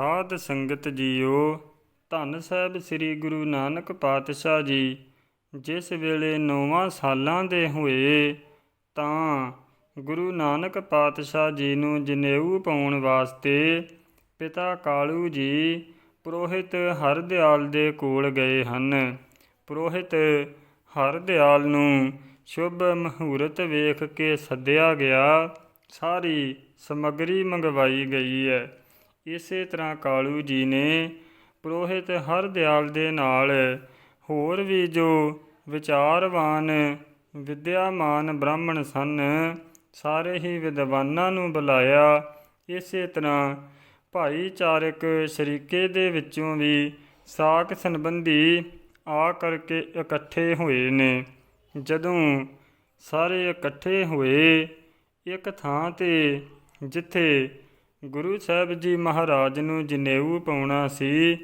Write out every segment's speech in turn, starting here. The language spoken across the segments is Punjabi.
ਸਾਧ ਸੰਗਤ ਜੀਓ, ਧੰਨ ਸਾਹਿਬ ਸ੍ਰੀ ਗੁਰੂ ਨਾਨਕ ਪਾਤਸ਼ਾਹ ਜੀ। ਜਿਸ ਵੇਲੇ ਨੌਵਾਂ ਸਾਲਾਂ ਦੇ ਹੋਏ, ਤਾਂ ਗੁਰੂ ਨਾਨਕ ਪਾਤਸ਼ਾਹ ਜੀ ਨੂੰ ਜਨੇਊ ਪਾਉਣ ਵਾਸਤੇ ਪਿਤਾ ਕਾਲੂ ਜੀ ਪ੍ਰੋਹਿਤ ਹਰਦਿਆਲ ਦੇ ਕੋਲ ਗਏ ਹਨ। ਪ੍ਰੋਹਿਤ ਹਰਦਿਆਲ ਨੂੰ ਸ਼ੁਭ ਮਹੂਰਤ ਵੇਖ ਕੇ ਸੱਦਿਆ ਗਿਆ। ਸਾਰੀ ਸਮੱਗਰੀ ਮੰਗਵਾਈ ਗਈ ਹੈ। ਇਸੇ ਤਰ੍ਹਾਂ ਕਾਲੂ ਜੀ ਨੇ ਪੁਰੋਹਿਤ ਹਰਦਿਆਲ ਦੇ ਨਾਲ ਹੋਰ ਵੀ ਜੋ ਵਿਚਾਰਵਾਨ, ਵਿਦਿਆਮਾਨ ਬ੍ਰਾਹਮਣ ਸਨ, ਸਾਰੇ ਹੀ ਵਿਦਵਾਨਾਂ ਨੂੰ ਬੁਲਾਇਆ। ਇਸੇ ਤਰ੍ਹਾਂ ਭਾਈਚਾਰਕ ਸ਼ਰੀਕੇ ਦੇ ਵਿੱਚੋਂ ਵੀ ਸਾਕ ਸੰਬੰਧੀ ਆ ਕਰਕੇ ਇਕੱਠੇ ਹੋਏ ਨੇ। ਜਦੋਂ ਸਾਰੇ ਇਕੱਠੇ ਹੋਏ, ਇੱਕ ਥਾਂ ਤੇ ਜਿੱਥੇ ਗੁਰੂ ਸਾਹਿਬ ਜੀ ਮਹਾਰਾਜ ਨੂੰ ਜਨੇਊ ਪਾਉਣਾ ਸੀ,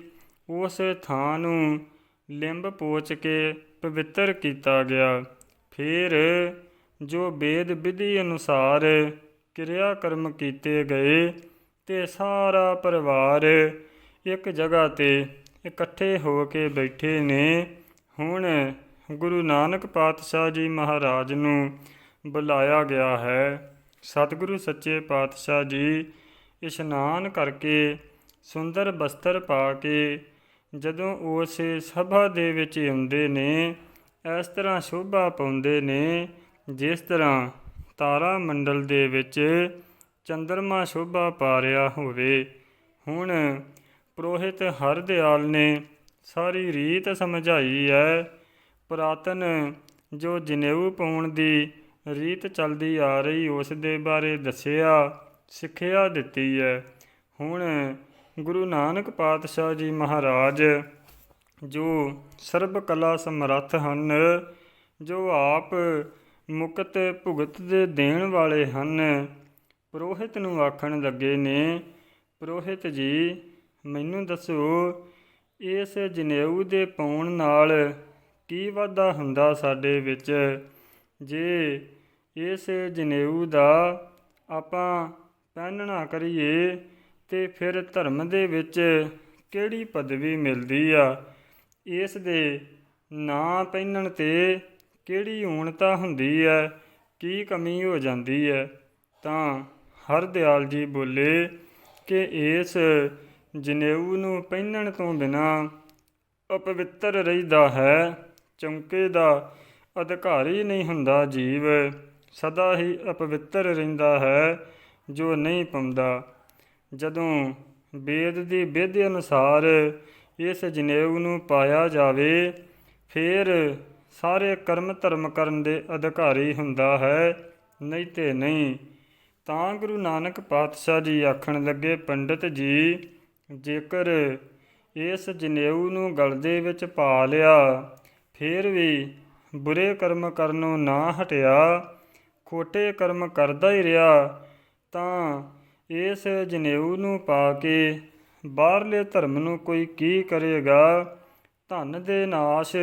ਉਸ ਥਾਂ ਨੂੰ ਲਿੰਬ ਪੋਚ ਕੇ ਪਵਿੱਤਰ ਕੀਤਾ ਗਿਆ। ਫਿਰ ਜੋ ਵੇਦ ਵਿਧੀ ਅਨੁਸਾਰ ਕਿਰਿਆ ਕਰਮ ਕੀਤੇ ਗਏ ਤੇ ਸਾਰਾ ਪਰਿਵਾਰ ਇੱਕ ਜਗ੍ਹਾ ਤੇ ਇਕੱਠੇ ਹੋ ਕੇ ਬੈਠੇ ਨੇ, ਹੁਣ ਗੁਰੂ ਨਾਨਕ ਪਾਤਸ਼ਾਹ ਜੀ ਮਹਾਰਾਜ ਨੂੰ ਬੁਲਾਇਆ ਗਿਆ ਹੈ। ਸਤਿਗੁਰੂ ਸੱਚੇ ਪਾਤਸ਼ਾਹ ਜੀ ਇਸ਼ਨਾਨ ਕਰਕੇ ਸੁੰਦਰ ਬਸਤਰ ਪਾ ਕੇ ਜਦੋਂ ਉਸ ਸਭਾ ਦੇ ਵਿੱਚ ਆਉਂਦੇ ਨੇ, ਇਸ ਤਰ੍ਹਾਂ ਸ਼ੋਭਾ ਪਾਉਂਦੇ ਨੇ, ਜਿਸ ਤਰ੍ਹਾਂ ਤਾਰਾ ਮੰਡਲ ਦੇ ਵਿੱਚ ਚੰਦਰਮਾ ਸ਼ੋਭਾ ਪਾ ਰਿਹਾ ਹੋਵੇ। ਹੁਣ ਪੁਰੋਹਿਤ ਹਰਦਿਆਲ ਨੇ ਸਾਰੀ ਰੀਤ ਸਮਝਾਈ ਹੈ। ਪੁਰਾਤਨ ਜੋ ਜਨੇਊ ਪਾਉਣ ਦੀ ਰੀਤ ਚੱਲਦੀ ਆ ਰਹੀ, ਉਸ ਦੇ ਬਾਰੇ ਦੱਸਿਆ। ਸਿੱਖਿਆ ਦਿੱਤੀ ਹੈ। ਹੁਣ ਗੁਰੂ ਨਾਨਕ ਪਾਤਸ਼ਾਹ ਜੀ ਮਹਾਰਾਜ ਜੋ ਸਰਬ ਕਲਾ ਸਮਰੱਥ ਹਨ, ਜੋ ਆਪ ਮੁਕਤ ਭੁਗਤ ਦੇ ਦੇਣ ਵਾਲੇ ਹਨ, ਪ੍ਰੋਹਿਤ ਨੂੰ ਆਖਣ ਲੱਗੇ ਨੇ, ਪ੍ਰੋਹਿਤ ਜੀ, ਮੈਨੂੰ ਦੱਸੋ, ਇਸ ਜਨੇਊ ਦੇ ਪਾਉਣ ਨਾਲ ਕੀ ਵਾਧਾ ਹੁੰਦਾ ਸਾਡੇ ਵਿੱਚ? ਜੇ ਇਸ ਜਨੇਊ ਦਾ ਆਪਾਂ ਪਹਿਨਣਾ ਕਰੀਏ ਤੇ ਫਿਰ ਧਰਮ ਦੇ ਵਿੱਚ ਕਿਹੜੀ ਪਦਵੀ ਮਿਲਦੀ ਆ? ਇਸ ਦੇ ਨਾਂ ਪਹਿਨਣ ਤੇ ਕਿਹੜੀ ਊਣਤਾ ਹੁੰਦੀ ਹੈ ਕੀ ਕਮੀ ਹੋ ਜਾਂਦੀ ਹੈ ਤਾਂ ਹਰਦਿਆਲ ਜੀ ਬੋਲੇ ਕਿ ਇਸ ਜਨੇਊ ਨੂੰ ਪਹਿਨਣ ਤੋਂ ਬਿਨਾ ਅਪਵਿੱਤਰ ਰਹਿਦਾ ਹੈ, ਚੌਂਕੇ ਦਾ ਅਧਿਕਾਰੀ ਨਹੀਂ ਹੁੰਦਾ ਜੀਵ, ਸਦਾ ਹੀ ਅਪਵਿੱਤਰ ਰਹਿੰਦਾ ਹੈ। ਜੋ ਨਹੀਂ ਪਾਉਂਦਾ। ਜਦੋਂ ਵੇਦ ਦੀ ਵਿਧ ਅਨੁਸਾਰ ਇਸ ਜਨੇਊ ਨੂੰ ਪਾਇਆ ਜਾਵੇ, ਫਿਰ ਸਾਰੇ ਕਰਮ ਧਰਮ ਕਰਨ ਦੇ ਅਧਿਕਾਰੀ ਹੁੰਦਾ ਹੈ। ਨਹੀਂ ਤੇ ਨਹੀਂ, ਤਾਂ ਗੁਰੂ ਨਾਨਕ ਪਾਤਸ਼ਾਹ ਜੀ ਆਖਣ ਲੱਗੇ, ਪੰਡਿਤ ਜੀ, ਜੇਕਰ ਇਸ ਜਨੇਊ ਨੂੰ ਗਲਦੇ ਵਿੱਚ ਪਾ ਲਿਆ, ਫਿਰ ਵੀ ਬੁਰੇ ਕਰਮ ਕਰਨੋਂ ਨਾ ਹਟਿਆ, ਖੋਟੇ ਕਰਮ ਕਰਦਾ ਹੀ ਰਿਹਾ ਤਾਂ ਇਸ ਜਨੇਊ ਨੂੰ ਪਾ ਕੇ ਬਾਹਰਲੇ ਧਰਮ ਨੂੰ ਕੋਈ ਕੀ ਕਰੇਗਾ? ਧਨ ਦੇ ਨਾਸ਼,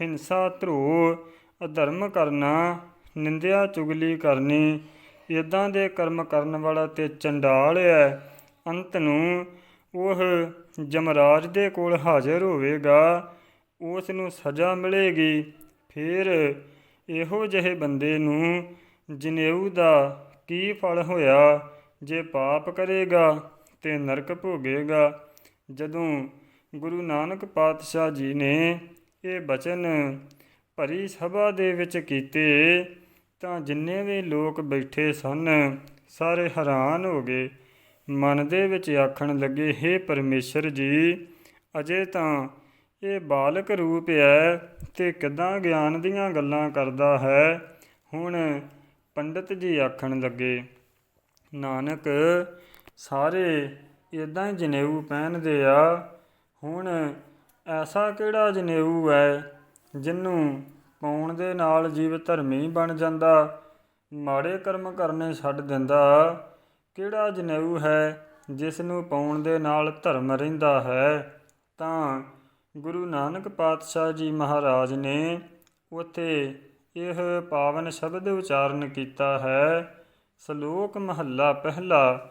ਹਿੰਸਾ ਧਰੋ ਅਧਰਮ ਕਰਨਾ, ਨਿੰਦਿਆ, ਚੁਗਲੀ ਕਰਨੀ ਇਦਾਂ ਦੇ ਕਰਮ ਕਰਨ ਵਾਲਾ ਤੇ ਚੰਡਾਲ ਹੈ। ਅੰਤ ਨੂੰ ਉਹ ਜਮਰਾਜ ਦੇ ਕੋਲ ਹਾਜ਼ਰ ਹੋਵੇਗਾ। ਉਸ ਨੂੰ ਸਜ਼ਾ ਮਿਲੇਗੀ। ਫਿਰ ਇਹੋ ਜਿਹੇ ਬੰਦੇ ਨੂੰ ਜਨੇਊ ਦਾ ਕੀ ਫਲ ਹੋਇਆ ਜੇ ਪਾਪ ਕਰੇਗਾ ਤੇ ਨਰਕ ਭੋਗੇਗਾ? ਜਦੋਂ ਗੁਰੂ ਨਾਨਕ ਪਾਤਸ਼ਾਹ ਜੀ ਨੇ ਇਹ ਬਚਨ ਭਰੀ ਸਭਾ ਦੇ ਵਿੱਚ ਕੀਤੇ, ਤਾਂ ਜਿੰਨੇ ਵੀ ਲੋਕ ਬੈਠੇ ਸਨ, ਸਾਰੇ ਹੈਰਾਨ ਹੋ ਗਏ। ਮਨ ਦੇ ਵਿੱਚ ਆਖਣ ਲੱਗੇ हे ਪਰਮੇਸ਼ਰ ਜੀ, ਅਜੇ ਤਾਂ ਇਹ ਬਾਲਕ ਰੂਪ ਹੈ ਤੇ ਕਿਦਾਂ ਗਿਆਨ ਦੀਆਂ ਗੱਲਾਂ ਕਰਦਾ ਹੈ? ਹੁਣ ਪੰਡਤ ਜੀ ਆਖਣ ਲੱਗੇ, ਨਾਨਕ, ਸਾਰੇ ਇਦਾਂ ਹੀ ਜਨੇਊ ਪਹਿਨਦੇ ਆ। ਹੁਣ ਐਸਾ ਕਿਹੜਾ ਜਨੇਊ ਹੈ ਜਿਹਨੂੰ ਪਾਉਣ ਦੇ ਨਾਲ ਜੀਵ ਧਰਮੀ ਬਣ ਜਾਂਦਾ, ਮਾੜੇ ਕਰਮ ਕਰਨੇ ਛੱਡ ਦਿੰਦਾ? ਕਿਹੜਾ ਜਨੇਊ ਹੈ ਜਿਸ ਨੂੰ ਪਾਉਣ ਦੇ ਨਾਲ ਧਰਮ ਰਹਿੰਦਾ ਹੈ? ਤਾਂ ਗੁਰੂ ਨਾਨਕ ਪਾਤਸ਼ਾਹ ਜੀ ਮਹਾਰਾਜ ਨੇ ਉਥੇ ਇਹ ਪਾਵਨ ਸ਼ਬਦ ਉਚਾਰਨ ਕੀਤਾ ਹੈ। ਸ਼ਲੋਕ ਮਹੱਲਾ ਪਹਿਲਾ,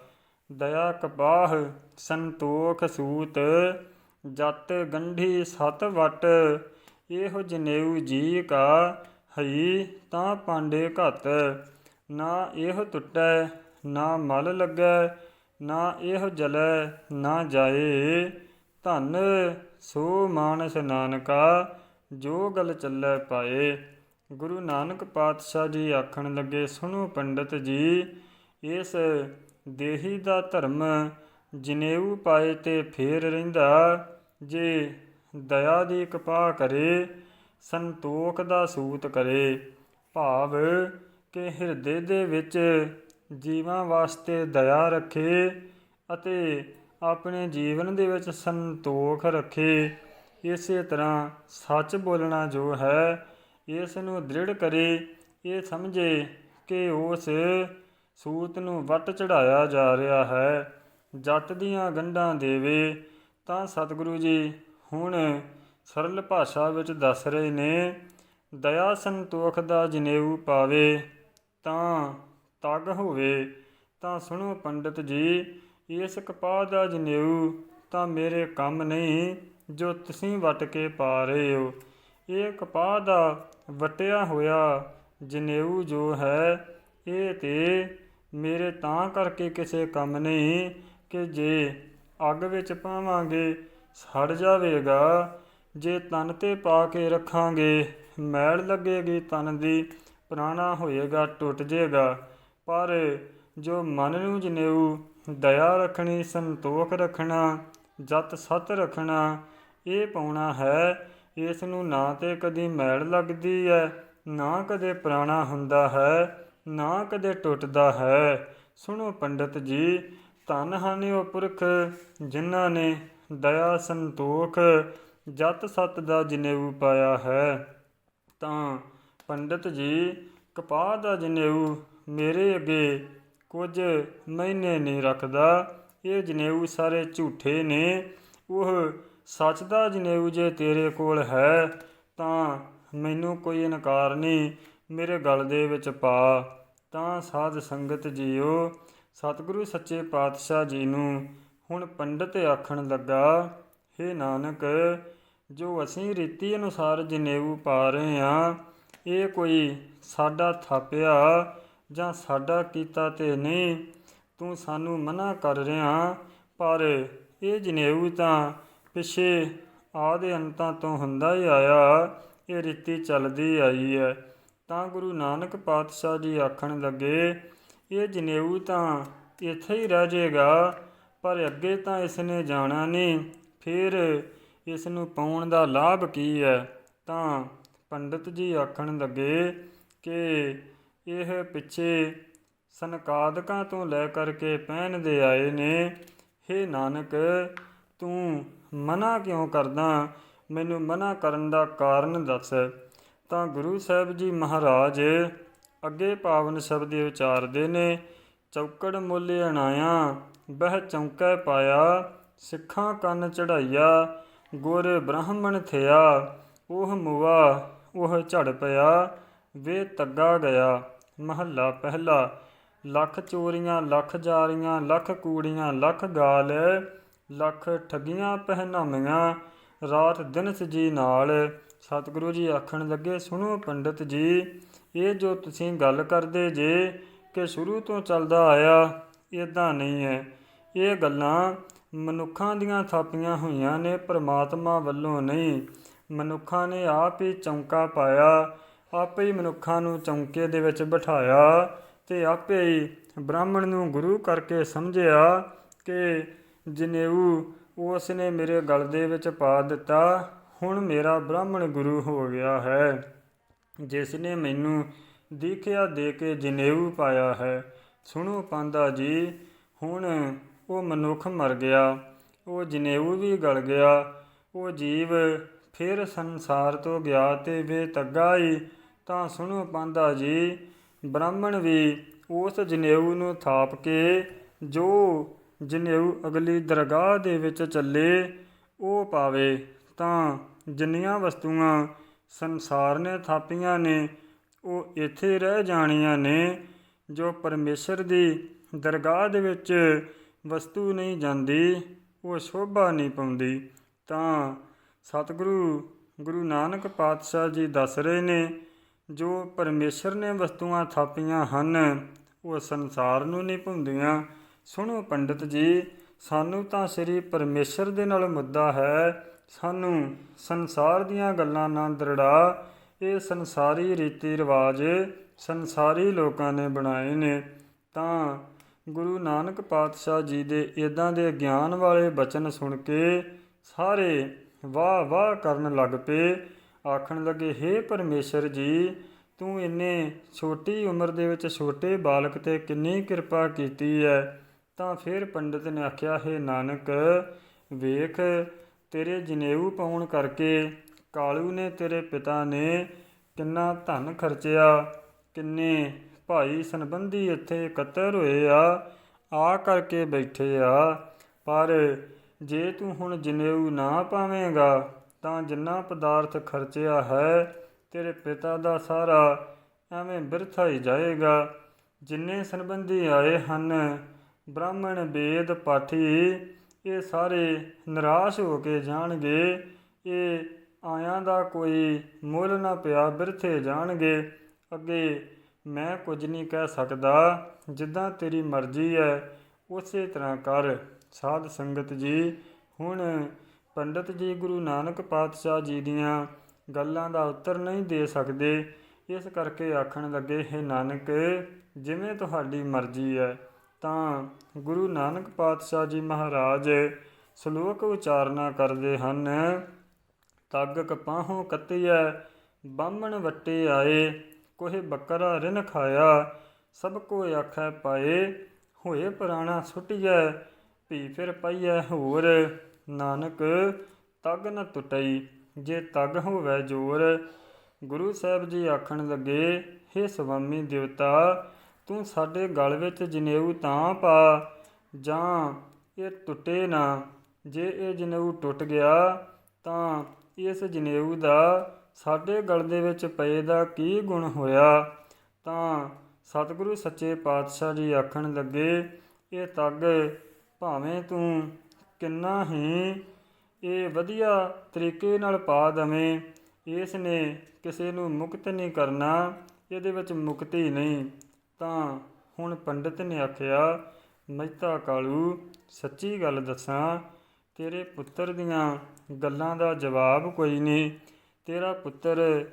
ਦਇਆ ਕਪਾਹ ਸੰਤੋਖ ਸੂਤ, ਜਤ ਗੰਢੀ ਸਤ ਵਟ, ਇਹੋ ਜਨੇਊ ਜੀ ਕਾ ਹਈ ਤਾਂ ਪਾਂਡੇ ਘਤ। ਨਾ ਇਹੋ ਟੁੱਟੈ, ਨਾ ਮਲ ਲੱਗੈ, ਨਾ ਇਹੋ ਜਲੈ, ਨਾ ਜਾਏ। ਧਨ ਸੋ ਮਾਨਸ ਨਾਨਕਾ, ਜੋ ਗਲ ਚੱਲੈ ਪਾਏ। ਗੁਰੂ ਨਾਨਕ ਪਾਤਸ਼ਾਹ ਜੀ ਆਖਣ ਲੱਗੇ, ਸੁਣੋ ਪੰਡਤ ਜੀ, ਇਸ ਦੇਹੀ ਦਾ ਧਰਮ ਜਨੇਊ ਪਾਏ ਤੇ ਫੇਰ ਰਹਿੰਦਾ। ਜੇ ਦਇਆ ਦੀ ਕਪਾਹ ਕਰੇ, ਸੰਤੋਖ ਦਾ ਸੂਤ ਕਰੇ। ਭਾਵ ਕਿ ਹਿਰਦੇ ਦੇ ਵਿੱਚ ਜੀਵਾਂ ਵਾਸਤੇ ਦਇਆ ਰੱਖੇ ਅਤੇ ਆਪਣੇ ਜੀਵਨ ਦੇ ਵਿੱਚ ਸੰਤੋਖ ਰੱਖੇ। ਇਸੇ ਤਰ੍ਹਾਂ ਸੱਚ ਬੋਲਣਾ ਜੋ ਹੈ ਇਸ ਨੂੰ ਦ੍ਰਿੜ ਕਰੇ, ਇਹ ਸਮਝੇ ਕਿ ਉਸ ਸੂਤ ਨੂੰ ਵੱਟ ਚੜਾਇਆ ਜਾ ਰਿਹਾ ਹੈ। ਜੱਟ ਦੀਆਂ ਗੰਢਾਂ ਦੇਵੇ ਤਾਂ ਸਤਿਗੁਰੂ ਜੀ ਹੁਣ ਸਰਲ ਭਾਸ਼ਾ ਵਿੱਚ ਦੱਸ ਰਹੇ ਨੇ, ਦਇਆ ਸੰਤੋਖ ਦਾ ਜਨੇਊ ਪਾਵੇ ਤਾਂ ਤਗ ਹੋਵੇ, ਤਾਂ ਸੁਣੋ ਪੰਡਤ ਜੀ, ਇਸ ਕਪਾਹ ਦਾ ਜਨੇਊ ਤਾਂ ਮੇਰੇ ਕੰਮ ਨਹੀਂ ਜੋ ਤੁਸੀਂ ਵਟ ਕੇ ਪਾ ਰਹੇ ਹੋ। ਇਹ ਕਪਾਹ ਦਾ ਵਟਿਆ ਹੋਇਆ ਜਨੇਊ ਜੋ ਹੈ, ਇਹ ਤੇ ਮੇਰੇ ਤਾਂ ਕਰਕੇ ਕਿਸੇ ਕੰਮ ਨਹੀਂ ਕਿ ਜੇ ਅੱਗ ਵਿੱਚ ਪਾਵਾਂਗੇ, ਸੜ ਜਾਵੇਗਾ। ਜੇ ਤਨ ਤੇ ਪਾ ਕੇ ਰੱਖਾਂਗੇ, ਮੈਲ ਲੱਗੇਗੀ ਤਨ ਦੀ, ਪੁਰਾਣਾ ਹੋਏਗਾ, ਟੁੱਟ ਜਾਏਗਾ। ਪਰ ਜੋ ਮਨ ਨੂੰ ਜਨੇਊ, ਦਇਆ ਰੱਖਣੀ, ਸੰਤੋਖ ਰੱਖਣਾ, ਜਤ ਸਤ ਰੱਖਣਾ, ਇਹ ਪਾਉਣਾ ਹੈ ਇਸ ਨੂੰ ਨਾ ਤੇ ਕਦੀ ਮੈਲ ਲੱਗਦੀ ਹੈ ਨਾ ਕਦੇ ਪੁਰਾਣਾ ਹੁੰਦਾ ਹੈ, ਨਾ ਕਦੇ ਟੁੱਟਦਾ ਹੈ। ਸੁਣੋ ਪੰਡਤ ਜੀ, ਧਨ ਹਨ ਉਹ ਪੁਰਖ, ਜਿਨ੍ਹਾਂ ਨੇ ਦਇਆ ਸੰਤੋਖ, ਜਤ ਸਤ ਦਾ ਜਨੇਊ ਪਾਇਆ ਹੈ। ਤਾਂ ਪੰਡਤ ਜੀ, ਕਪਾਹ ਦਾ ਜਨੇਊ ਮੇਰੇ ਅੱਗੇ ਕੁਝ ਮਹੀਨੇ ਨਹੀਂ ਰੱਖਦਾ, ਇਹ ਜਨੇਊ ਸਾਰੇ ਝੂਠੇ ਨੇ, ਉਹ ਸੱਚ ਦਾ ਜਨੇਊ ਜੇ ਤੇਰੇ ਕੋਲ ਹੈ, ਤਾਂ ਮੈਨੂੰ ਕੋਈ ਇਨਕਾਰ ਨਹੀਂ। ਮੇਰੇ ਗਲ ਦੇ ਵਿੱਚ ਪਾ, ਤਾਂ ਸਾਧ ਸੰਗਤ ਜੀਓ। ਸਤਿਗੁਰੂ ਸੱਚੇ ਪਾਤਸ਼ਾਹ ਜੀ ਨੂੰ ਹੁਣ ਪੰਡਤ ਆਖਣ ਲੱਗਾ हे ਨਾਨਕ, ਜੋ ਅਸੀਂ ਰੀਤੀ ਅਨੁਸਾਰ ਜਨੇਊ ਪਾ ਰਹੇ ਹਾਂ, ਇਹ ਕੋਈ ਸਾਡਾ ਥਾਪਿਆ ਜਾਂ ਸਾਡਾ ਕੀਤਾ ਤੇ ਨਹੀਂ। ਤੂੰ ਸਾਨੂੰ ਮਨਾ ਕਰ ਰਿਹਾ, ਪਰ ਇਹ ਜਨੇਊ ਤਾਂ ਪਿਛੇ ਆਦਿ ਅੰਤਾਂ ਤੋਂ ਹੁੰਦਾ ਹੀ ਆਇਆ, ਇਹ ਰੀਤੀ ਚੱਲਦੀ ਆਈ ਹੈ। ਤਾਂ ਗੁਰੂ ਨਾਨਕ ਪਾਤਸ਼ਾਹ ਜੀ ਆਖਣ ਲੱਗੇ, ਇਹ ਜਨੇਊ ਤਾਂ ਇੱਥੇ ਹੀ ਰਹਿ ਜਾਏਗਾ, ਪਰ ਅੱਗੇ ਤਾਂ ਇਸ ਨੇ ਜਾਣਾ ਨਹੀਂ, ਫਿਰ ਇਸ ਨੂੰ ਪਾਉਣ ਦਾ ਲਾਭ ਕੀ ਹੈ? ਤਾਂ ਪੰਡਤ ਜੀ ਆਖਣ ਲੱਗੇ ਕਿ ਇਹ ਪਿੱਛੇ ਸਨਕਾਦਕਾਂ ਤੋਂ ਲੈ ਕਰਕੇ ਪਹਿਨਦੇ ਆਏ ਨੇ, ਹੇ ਨਾਨਕ, ਤੂੰ ਮਨਾ ਕਿਉਂ ਕਰਦਾ ਮੈਨੂੰ ਮਨਾ ਕਰਨ ਦਾ ਕਾਰਨ ਦੱਸ। ਤਾਂ ਗੁਰੂ ਸਾਹਿਬ ਜੀ ਮਹਾਰਾਜ ਅੱਗੇ ਪਾਵਨ ਸ਼ਬਦ ਉਚਾਰਦੇ ਨੇ, ਚੌਕੜ ਮੁੱਲ ਅਣਾਇਆ, ਬਹਿ ਚੌਂਕੈ ਪਾਇਆ, ਸਿੱਖਾਂ ਕੰਨ ਚੜਾਈਆ ਗੁਰ ਬ੍ਰਾਹਮਣ ਥਿਆ, ਉਹ ਮੁਆ, ਉਹ ਝੜ ਪਿਆ, ਵੇ ਤੱਗਾ ਗਿਆ। ਮਹੱਲਾ ਪਹਿਲਾ, ਲੱਖ ਚੋਰੀਆਂ, ਲੱਖ ਜਾਰੀਆਂ, ਲੱਖ ਕੂੜੀਆਂ, ਲੱਖ ਗਾਲ ਲੱਖ ਠੱਗੀਆਂ ਪਹਿਨਾਮੀਆਂ ਰਾਤ ਦਿਨ ਜੀ ਨਾਲ ਸਤਿਗੁਰੂ ਜੀ ਆਖਣ ਲੱਗੇ, ਸੁਣੋ ਪੰਡਤ ਜੀ, ਇਹ ਜੋ ਤੁਸੀਂ ਗੱਲ ਕਰਦੇ ਜੇ ਕਿ ਸ਼ੁਰੂ ਤੋਂ ਚੱਲਦਾ ਆਇਆ ਇਦਾਂ ਨਹੀਂ ਹੈ। ਇਹ ਗੱਲਾਂ ਮਨੁੱਖਾਂ ਦੀਆਂ ਥਾਪੀਆਂ ਹੋਈਆਂ ਨੇ, ਪ੍ਰਮਾਤਮਾ ਵੱਲੋਂ ਨਹੀਂ। ਮਨੁੱਖਾਂ ਨੇ ਆਪ ਹੀ ਚੌਂਕਾ ਪਾਇਆ, ਆਪੇ ਹੀ ਮਨੁੱਖਾਂ ਨੂੰ ਚੌਂਕੇ ਦੇ ਵਿੱਚ ਬਿਠਾਇਆ ਤੇ ਆਪੇ ਹੀ ਬ੍ਰਾਹਮਣ ਨੂੰ ਗੁਰੂ ਕਰਕੇ ਸਮਝਿਆ ਕਿ ਜਨੇਊ ਉਸ ਨੇ ਮੇਰੇ ਗਲ ਦੇ ਵਿੱਚ ਪਾ ਦਿੱਤਾ। ਹੁਣ ਮੇਰਾ ਬ੍ਰਾਹਮਣ ਗੁਰੂ ਹੋ ਗਿਆ ਹੈ ਜਿਸ ਨੇ ਮੈਨੂੰ ਦੀਖਿਆ ਦੇ ਕੇ ਜਨੇਊ ਪਾਇਆ ਹੈ। ਸੁਣੋ ਪਾਂਦਾ ਜੀ, ਹੁਣ ਉਹ ਮਨੁੱਖ ਮਰ ਗਿਆ, ਉਹ ਜਨੇਊ ਵੀ ਗਲ ਗਿਆ, ਉਹ ਜੀਵ ਫਿਰ ਸੰਸਾਰ ਤੋਂ ਗਿਆ ਤੇ ਵੇ ਤੱਗਾ ਹੀ ਤਾਂ ਸੁਣੋ ਪਾਂਦਾ ਜੀ, ਬ੍ਰਾਹਮਣ ਵੀ ਉਸ ਜਨੇਊ ਨੂੰ ਥਾਪ ਕੇ ਜੋ ਜਨੇਊ ਅਗਲੀ ਦਰਗਾਹ ਦੇ ਵਿੱਚ ਚੱਲੇ, ਉਹ ਪਾਵੇ। ਤਾਂ ਜਿੰਨੀਆਂ ਵਸਤੂਆਂ ਸੰਸਾਰ ਨੇ ਥਾਪੀਆਂ ਨੇ, ਉਹ ਇੱਥੇ ਰਹਿ ਜਾਣੀਆਂ ਨੇ, ਜੋ ਪਰਮੇਸ਼ਰ ਦੀ ਦਰਗਾਹ ਦੇ ਵਿੱਚ ਵਸਤੂ ਨਹੀਂ ਜਾਂਦੀ, ਉਹ ਸ਼ੋਭਾ ਨਹੀਂ ਪਾਉਂਦੀ। ਤਾਂ ਸਤਿਗੁਰੂ ਗੁਰੂ ਨਾਨਕ ਪਾਤਸ਼ਾਹ ਜੀ ਦੱਸ ਰਹੇ ਨੇ, ਜੋ ਪਰਮੇਸ਼ਰ ਨੇ ਵਸਤੂਆਂ ਥਾਪੀਆਂ ਹਨ, ਉਹ ਸੰਸਾਰ ਨੂੰ ਨਹੀਂ ਭੁੰਦੀਆਂ। ਸੁਣੋ ਪੰਡਿਤ ਜੀ, ਸਾਨੂੰ ਤਾਂ ਸ੍ਰੀ ਪਰਮੇਸ਼ਰ ਦੇ ਨਾਲ ਮੁੱਦਾ ਹੈ। ਸਾਨੂੰ ਸੰਸਾਰ ਦੀਆਂ ਗੱਲਾਂ ਨਾਲ ਦਰੜਾ। ਇਹ ਸੰਸਾਰੀ ਰੀਤੀ ਰਿਵਾਜ ਸੰਸਾਰੀ ਲੋਕਾਂ ਨੇ ਬਣਾਏ ਨੇ। ਤਾਂ ਗੁਰੂ ਨਾਨਕ ਪਾਤਸ਼ਾਹ ਜੀ ਦੇ ਇਦਾਂ ਦੇ ਗਿਆਨ ਵਾਲੇ ਬਚਨ ਸੁਣ ਕੇ ਸਾਰੇ ਵਾਹ ਵਾਹ ਕਰਨ ਲੱਗ ਪਏ। ਆਖਣ ਲੱਗੇ, ਹੇ ਪਰਮੇਸ਼ਰ ਜੀ, ਤੂੰ ਇੰਨੇ ਛੋਟੀ ਉਮਰ ਦੇ ਵਿੱਚ ਛੋਟੇ ਬਾਲਕ ਤੇ ਕਿੰਨੀ ਕਿਰਪਾ ਕੀਤੀ ਹੈ। ਤਾਂ ਫਿਰ ਪੰਡਿਤ ਨੇ ਆਖਿਆ, ਹੈ ਨਾਨਕ, ਵੇਖ, ਤੇਰੇ ਜਨੇਊ ਪਾਉਣ ਕਰਕੇ ਕਾਲੂ ਨੇ ਤੇਰੇ ਪਿਤਾ ਨੇ ਕਿੰਨਾ ਧਨ ਖਰਚਿਆ, ਕਿੰਨੇ ਭਾਈ ਸੰਬੰਧੀ ਇੱਥੇ ਇਕੱਤਰ ਹੋਏ ਆ ਆ ਕਰਕੇ ਬੈਠੇ ਆ। ਪਰ ਜੇ ਤੂੰ ਹੁਣ ਜਨੇਊ ਨਾ ਪਾਵੇਂਗਾ, ਤਾਂ ਜਿੰਨਾ ਪਦਾਰਥ ਖਰਚਿਆ ਹੈ, ਤੇਰੇ ਪਿਤਾ ਦਾ ਸਾਰਾ ਐਵੇਂ ਬਿਰਥਾ ਹੀ ਜਾਏਗਾ। ਜਿੰਨੇ ਸੰਬੰਧੀ ਆਏ ਹਨ ਬ੍ਰਾਹਮਣ ਵੇਦ ਪਾਠੀ ਇਹ ਸਾਰੇ ਨਿਰਾਸ਼ ਹੋ ਕੇ ਜਾਣਗੇ। ਇਹ ਆਇਆਂ ਦਾ ਕੋਈ ਮੁੱਲ ਨਾ ਪਿਆ ਬਿਰਥੇ ਜਾਣਗੇ। ਅੱਗੇ ਮੈਂ ਕੁਝ ਨਹੀਂ ਕਹਿ ਸਕਦਾ। ਜਿੱਦਾਂ ਤੇਰੀ ਮਰਜ਼ੀ ਹੈ ਉਸੇ ਤਰ੍ਹਾਂ ਕਰ। ਸਾਧ ਸੰਗਤ ਜੀ, ਹੁਣ ਪੰਡਤ ਜੀ ਗੁਰੂ ਨਾਨਕ ਪਾਤਸ਼ਾਹ ਜੀ ਦੀਆਂ ਗੱਲਾਂ ਦਾ ਉੱਤਰ ਨਹੀਂ ਦੇ ਸਕਦੇ। ਇਸ ਕਰਕੇ ਆਖਣ ਲੱਗੇ, ਹੈ ਨਾਨਕ, ਜਿਵੇਂ ਤੁਹਾਡੀ ਮਰਜ਼ੀ ਹੈ ਤਾਂ ਗੁਰੂ ਨਾਨਕ ਪਾਤਸ਼ਾਹ ਜੀ ਮਹਾਰਾਜ ਸ਼ਲੋਕ ਉਚਾਰਨਾ ਕਰਦੇ ਹਨ। ਤੱਗ ਕਪਾਹੋਂ ਕੱਤਿਐ, ਬਾਹਮਣ ਵੱਟੇ ਆਏ, ਕੋਹੇ ਬੱਕਰਾ ਰਿਨ ਖਾਇਆ, ਸਭ ਕੋ ਆਖੈ ਪਾਏ, ਹੋਏ ਪੁਰਾਣਾ ਸੁਟਿਐ, ਭੀ ਫਿਰ ਪਈਐ ਹੋਰ। ਨਾਨਕ, ਤੱਗ ਨ ਟੁੱਟਈ, ਜੇ ਤੱਗ ਹੋਵੇ ਜੋਰ। ਗੁਰੂ ਸਾਹਿਬ ਜੀ ਆਖਣ ਲੱਗੇ, ਹੇ ਸੁਆਮੀ ਦੇਵਤਾ ਤੂੰ ਸਾਡੇ ਗਲ ਵਿੱਚ ਜਨੇਊ ਤਾਂ ਪਾ, ਜਾਂ ਇਹ ਟੁੱਟੇ ਨਾ। ਜੇ ਇਹ ਜਨੇਊ ਟੁੱਟ ਗਿਆ, ਤਾਂ ਇਸ ਜਨੇਊ ਦਾ ਸਾਡੇ ਗਲ ਦੇ ਵਿੱਚ ਪਏ ਦਾ ਕੀ ਗੁਣ ਹੋਇਆ? ਤਾਂ ਸਤਿਗੁਰੂ ਸੱਚੇ ਪਾਤਸ਼ਾਹ ਜੀ ਆਖਣ ਲੱਗੇ, ਇਹ ਤੱਗ ਭਾਵੇਂ ਤੂੰ ਕਿੰਨਾ ਹੀ ਇਹ ਵਧੀਆ ਤਰੀਕੇ ਨਾਲ ਪਾ ਦਵੇਂ, ਇਸ ਨੇ ਕਿਸੇ ਨੂੰ ਮੁਕਤ ਨਹੀਂ ਕਰਨਾ, ਇਹਦੇ ਵਿੱਚ ਮੁਕਤੀ ਨਹੀਂ। ਤਾਂ ਹੁਣ ਪੰਡਿਤ ਨੇ ਆਖਿਆ, ਮਹਿਤਾ ਕਾਲੂ, ਸੱਚੀ ਗੱਲ ਦੱਸਾਂ, ਤੇਰੇ ਪੁੱਤਰ ਦੀਆਂ ਗੱਲਾਂ ਦਾ ਜਵਾਬ ਕੋਈ ਨਹੀਂ। ਤੇਰਾ ਪੁੱਤਰ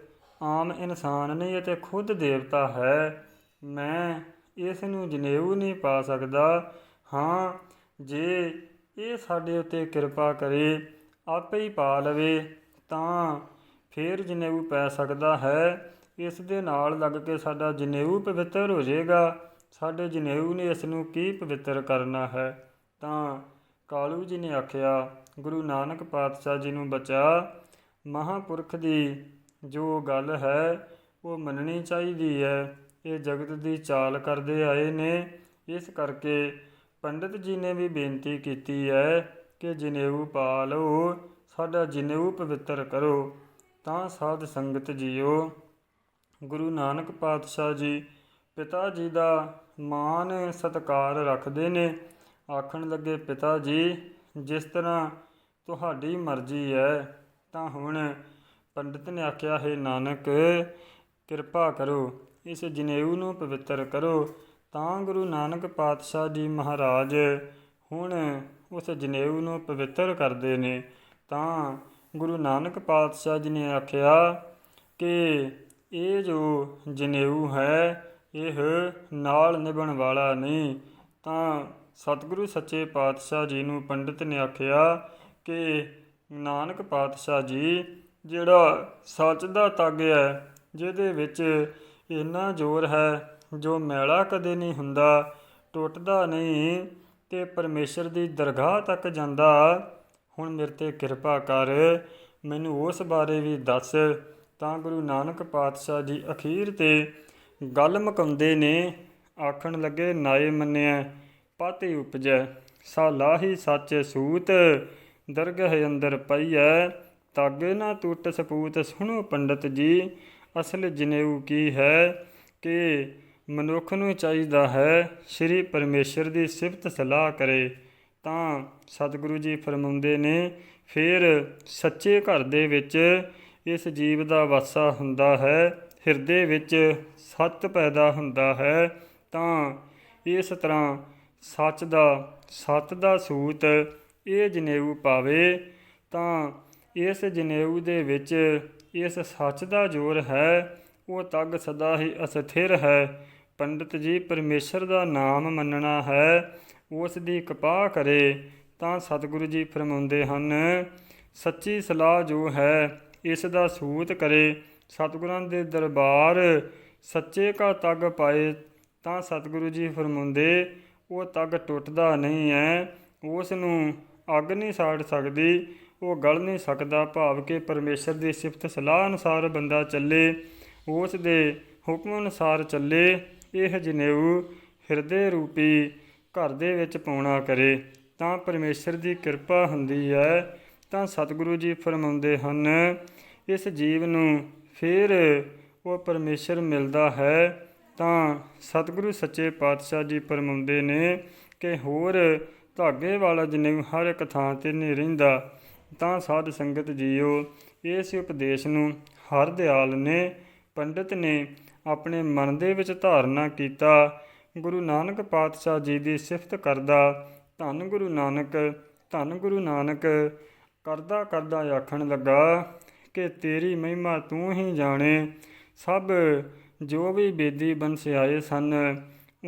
ਆਮ ਇਨਸਾਨ ਨਹੀਂ ਅਤੇ ਖੁਦ ਦੇਵਤਾ ਹੈ। ਮੈਂ ਇਸ ਨੂੰ ਜਨੇਊ ਨਹੀਂ ਪਾ ਸਕਦਾ। ਹਾਂ, ਜੇ ਇਹ ਸਾਡੇ ਉੱਤੇ ਕਿਰਪਾ ਕਰੇ, ਆਪੇ ਹੀ ਪਾ ਲਵੇ, ਤਾਂ ਫੇਰ ਜਨੇਊ ਪੈ ਸਕਦਾ ਹੈ। ਇਸ ਦੇ ਨਾਲ ਲੱਗ ਕੇ ਸਾਡਾ ਜਨੇਊ ਪਵਿੱਤਰ ਹੋ ਜਾਏਗਾ। ਸਾਡੇ ਜਨੇਊ ਨੇ ਇਸ ਨੂੰ ਕੀ ਪਵਿੱਤਰ ਕਰਨਾ ਹੈ? ਤਾਂ ਕਾਲੂ ਜੀ ਨੇ ਆਖਿਆ, ਗੁਰੂ ਨਾਨਕ ਪਾਤਸ਼ਾਹ ਜੀ ਨੂੰ ਬਚਾ। ਮਹਾਪੁਰਖ ਦੀ ਜੋ ਗੱਲ ਹੈ, ਉਹ ਮੰਨਣੀ ਚਾਹੀਦੀ ਹੈ। ਇਹ ਜਗਤ ਦੀ ਚਾਲ ਕਰਦੇ ਆਏ ਨੇ। ਇਸ ਕਰਕੇ ਪੰਡਿਤ ਜੀ ਨੇ ਵੀ ਬੇਨਤੀ ਕੀਤੀ ਹੈ ਕਿ ਜਨੇਊ ਪਾ ਲਓ ਸਾਡਾ ਜਨੇਊ ਪਵਿੱਤਰ ਕਰੋ। ਤਾਂ ਸਾਧ ਸੰਗਤ ਜੀਓ ਗੁਰੂ ਨਾਨਕ ਪਾਤਸ਼ਾਹ ਜੀ, ਪਿਤਾ ਜੀ ਦਾ ਮਾਨ ਸਤਕਾਰ ਰੱਖਦੇ ਨੇ। ਆਖਣ ਲੱਗੇ, ਪਿਤਾ ਜੀ, ਜਿਸ ਤਰ੍ਹਾਂ ਤੁਹਾਡੀ ਮਰਜ਼ੀ ਹੈ ਤਾਂ ਹੁਣ ਪੰਡਿਤ ਨੇ ਆਖਿਆ, ਹੈ ਨਾਨਕ, ਕਿਰਪਾ ਕਰੋ, ਇਸ ਜਨੇਊ ਨੂੰ ਪਵਿੱਤਰ ਕਰੋ, ਤਾਂ ਗੁਰੂ ਨਾਨਕ ਪਾਤਸ਼ਾਹ ਜੀ ਮਹਾਰਾਜ ਹੁਣ ਉਸ ਜਨੇਊ ਨੂੰ ਪਵਿੱਤਰ ਕਰਦੇ ਨੇ। ਤਾਂ ਗੁਰੂ ਨਾਨਕ ਪਾਤਸ਼ਾਹ ਜੀ ਨੇ ਆਖਿਆ ਕਿ ਇਹ ਜੋ ਜਨੇਊ ਹੈ, ਇਹ ਨਾਲ ਨਿਭਣ ਵਾਲਾ ਨਹੀਂ। ਤਾਂ ਸਤਿਗੁਰੂ ਸੱਚੇ ਪਾਤਸ਼ਾਹ ਜੀ ਨੂੰ ਪੰਡਿਤ ਨੇ ਆਖਿਆ ਕਿ ਨਾਨਕ ਪਾਤਸ਼ਾਹ ਜੀ, ਜਿਹੜਾ ਸੱਚ ਦਾ ਤੱਗ ਹੈ, ਜਿਹਦੇ ਵਿੱਚ ਇੰਨਾ ਜ਼ੋਰ ਹੈ, ਜੋ ਮੈਲਾ ਕਦੇ ਨਹੀਂ ਹੁੰਦਾ, ਟੁੱਟਦਾ ਨਹੀਂ ਤੇ ਪਰਮੇਸ਼ਰ ਦੀ ਦਰਗਾਹ ਤੱਕ ਜਾਂਦਾ। ਹੁਣ ਮੇਰੇ ਤੇ ਕਿਰਪਾ ਕਰ, ਮੈਨੂੰ ਉਸ ਬਾਰੇ ਵੀ ਦੱਸ। ਤਾਂ ਗੁਰੂ ਨਾਨਕ ਪਾਤਸ਼ਾਹ ਜੀ ਅਖੀਰ ਤੇ ਗੱਲ ਮੁਕਾਉਂਦੇ ਨੇ, ਆਖਣ ਲੱਗੇ, ਨਾਏ ਮੰਨਿਆ ਪਾਤੇ ਉਪਜੈ, ਸਾਲਾਹੀ ਸੱਚ ਸੂਤ, ਦਰਗਹ ਅੰਦਰ ਪਈਐ ਤਾਗੇ ਨਾ ਟੁੱਟ ਸਪੂਤ, ਸੁਣੋ ਪੰਡਤ ਜੀ, ਅਸਲ ਜਨੇਊ ਕੀ ਹੈ, ਕਿ ਮਨੁੱਖ ਨੂੰ ਚਾਹੀਦਾ ਹੈ ਸ੍ਰੀ ਪਰਮੇਸ਼ਰ ਦੀ ਸਿਫਤ ਸਲਾਹ ਕਰੇ। ਤਾਂ ਸਤਿਗੁਰੂ ਜੀ ਫਰਮਾਉਂਦੇ ਨੇ, ਫਿਰ ਸੱਚੇ ਘਰ ਦੇ ਵਿੱਚ ਇਸ ਜੀਵ ਦਾ ਵਾਸਾ ਹੁੰਦਾ ਹੈ, ਹਿਰਦੇ ਵਿੱਚ ਸੱਤ ਪੈਦਾ ਹੁੰਦਾ ਹੈ, ਤਾਂ ਇਸ ਤਰ੍ਹਾਂ ਸੱਚ ਦਾ ਸੱਤ ਦਾ ਸੂਤ ਇਹ ਜਨੇਊ ਪਾਵੇ, ਤਾਂ ਇਸ ਜਨੇਊ ਦੇ ਵਿੱਚ ਇਸ ਸੱਚ ਦਾ ਜੋਰ ਹੈ, ਉਹ ਤੱਗ ਸਦਾ ਹੀ ਅਸਥਿਰ ਹੈ। ਪੰਡਿਤ ਜੀ ਪਰਮੇਸ਼ਰ ਦਾ ਨਾਮ ਮੰਨਣਾ ਹੈ, ਉਸ ਦੀ ਕਪਾਹ ਕਰੇ ਤਾਂ ਸਤਿਗੁਰੂ ਜੀ ਫਰਮਾਉਂਦੇ ਹਨ, ਸੱਚੀ ਸਲਾਹ ਜੋ ਹੈ ਇਸ ਦਾ ਸੂਤ ਕਰੇ। ਸਤਿਗੁਰਾਂ ਦੇ ਦਰਬਾਰ ਸੱਚੇ ਕਾ ਤੱਗ ਪਾਏ, ਤਾਂ ਸਤਿਗੁਰੂ ਜੀ ਫਰਮਾਉਂਦੇ, ਉਹ ਤੱਗ ਟੁੱਟਦਾ ਨਹੀਂ ਹੈ ਉਸ ਨੂੰ ਅੱਗ ਨਹੀਂ ਸਾੜ ਸਕਦੀ, ਉਹ ਗਲ ਨਹੀਂ ਸਕਦਾ, ਭਾਵ ਕਿ ਪਰਮੇਸ਼ਰ ਦੀ ਸਿਫਤ ਸਲਾਹ ਅਨੁਸਾਰ ਬੰਦਾ ਚੱਲੇ, ਉਸ ਦੇ ਹੁਕਮ ਅਨੁਸਾਰ ਚੱਲੇ। ਇਹ ਜਨੇਊ ਹਿਰਦੇ ਰੂਪੀ ਘਰ ਦੇ ਵਿੱਚ ਪਾਉਣਾ ਕਰੇ। ਤਾਂ ਪਰਮੇਸ਼ਰ ਦੀ ਕਿਰਪਾ ਹੁੰਦੀ ਹੈ ਤਾਂ ਸਤਿਗੁਰੂ ਜੀ ਫਰਮਾਉਂਦੇ ਹਨ ਇਸ ਜੀਵ ਨੂੰ ਫਿਰ ਉਹ ਪਰਮੇਸ਼ਰ ਮਿਲਦਾ ਹੈ, ਤਾਂ ਸਤਿਗੁਰੂ ਸੱਚੇ ਪਾਤਸ਼ਾਹ ਜੀ ਫਰਮਾਉਂਦੇ ਨੇ ਕਿ ਹੋਰ ਧਾਗੇ ਵਾਲਾ ਜਨੇਊ ਹਰ ਇੱਕ ਥਾਂ ਤੇ ਨਹੀਂ ਰਹਿੰਦਾ। ਤਾਂ ਸਾਧ ਸੰਗਤ ਜੀਓ, ਇਸ ਉਪਦੇਸ਼ ਨੂੰ ਹਰ ਦਿਆਲ ਨੇ, ਪੰਡਿਤ ਨੇ ਆਪਣੇ ਮਨ ਦੇ ਵਿੱਚ ਧਾਰਨਾ ਕੀਤਾ। ਗੁਰੂ ਨਾਨਕ ਪਾਤਸ਼ਾਹ ਜੀ ਦੀ ਸਿਫਤ ਕਰਦਾ, ਧੰਨ ਗੁਰੂ ਨਾਨਕ, ਧੰਨ ਗੁਰੂ ਨਾਨਕ ਕਰਦਾ ਕਰਦਾ ਆਖਣ ਲੱਗਾ ਕਿ ਤੇਰੀ ਮਹਿਮਾ ਤੂੰ ਹੀ ਜਾਣੇ। ਸਭ ਜੋ ਵੀ ਬੇਦੀ ਬੰਸਿਆਏ ਸਨ,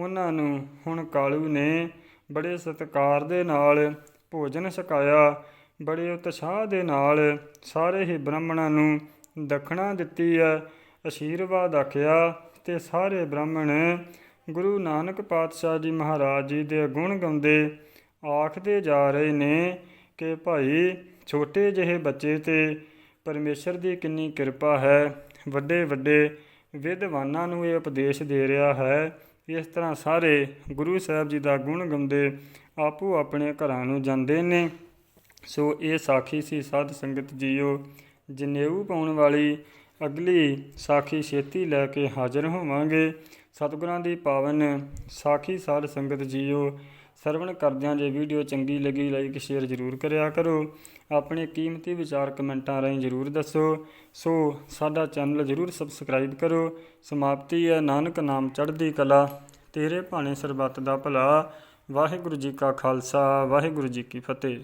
ਉਹਨਾਂ ਨੂੰ ਹੁਣ ਕਾਲੂ ਨੇ ਬੜੇ ਸਤਿਕਾਰ ਦੇ ਨਾਲ ਭੋਜਨ ਛਕਾਇਆ। ਬੜੇ ਉਤਸ਼ਾਹ ਦੇ ਨਾਲ ਸਾਰੇ ਹੀ ਬ੍ਰਾਹਮਣਾਂ ਨੂੰ ਦਖਣਾ ਦਿੱਤੀ ਹੈ, ਅਸ਼ੀਰਵਾਦ ਆਖਿਆ ਤੇ ਸਾਰੇ ਬ੍ਰਾਹਮਣ ਗੁਰੂ ਨਾਨਕ ਪਾਤਸ਼ਾਹ ਜੀ ਮਹਾਰਾਜ ਜੀ ਦੇ ਗੁਣ ਗਾਉਂਦੇ ਆਖਦੇ ਜਾ ਰਹੇ ਨੇ ਕਿ ਭਾਈ ਛੋਟੇ ਜਿਹੇ ਬੱਚੇ ਤੇ ਪਰਮੇਸ਼ਰ ਦੀ ਕਿੰਨੀ ਕਿਰਪਾ ਹੈ। ਵੱਡੇ ਵੱਡੇ ਵਿਦਵਾਨਾਂ ਨੂੰ ਇਹ ਉਪਦੇਸ਼ ਦੇ ਰਿਹਾ ਹੈ। ਇਸ ਤਰ੍ਹਾਂ ਸਾਰੇ ਗੁਰੂ ਸਾਹਿਬ ਜੀ ਦਾ ਗੁਣ ਗਾਉਂਦੇ ਆਪੋ ਆਪਣੇ ਘਰਾਂ ਨੂੰ ਜਾਂਦੇ ਨੇ। ਸੋ ਇਹ ਸਾਖੀ ਸੀ ਸਾਧ ਸੰਗਤ ਜੀਓ, ਜਨੇਊ ਪਾਉਣ ਵਾਲੀ ਅਗਲੀ ਸਾਖੀ ਛੇਤੀ ਲੈ ਕੇ ਹਾਜ਼ਰ ਹੋਵਾਂਗੇ। ਸਤਿਗੁਰਾਂ ਦੀ ਪਾਵਨ ਸਾਖੀ ਸਾਧ ਸੰਗਤ ਜੀਓ, ਸਰਵਣ ਕਰਦਿਆਂ ਜੇ ਵੀਡੀਓ ਚੰਗੀ ਲੱਗੀ, ਲਾਈਕ, ਸ਼ੇਅਰ ਜ਼ਰੂਰ ਕਰਿਆ ਕਰੋ। ਆਪਣੇ ਕੀਮਤੀ ਵਿਚਾਰ ਕਮੈਂਟਾਂ ਰਾਹੀਂ ਜ਼ਰੂਰ ਦੱਸੋ। ਸੋ ਸਾਡਾ ਚੈਨਲ ਜ਼ਰੂਰ ਸਬਸਕ੍ਰਾਈਬ ਕਰੋ। ਸਮਾਪਤੀ ਹੈ ਨਾਨਕ ਨਾਮ ਚੜ੍ਹਦੀ ਕਲਾ। ਤੇਰੇ ਭਾਣੇ ਸਰਬੱਤ ਦਾ ਭਲਾ। ਵਾਹਿਗੁਰੂ ਜੀ ਕਾ ਖਾਲਸਾ। ਵਾਹਿਗੁਰੂ ਜੀ ਕੀ ਫਤਿਹ।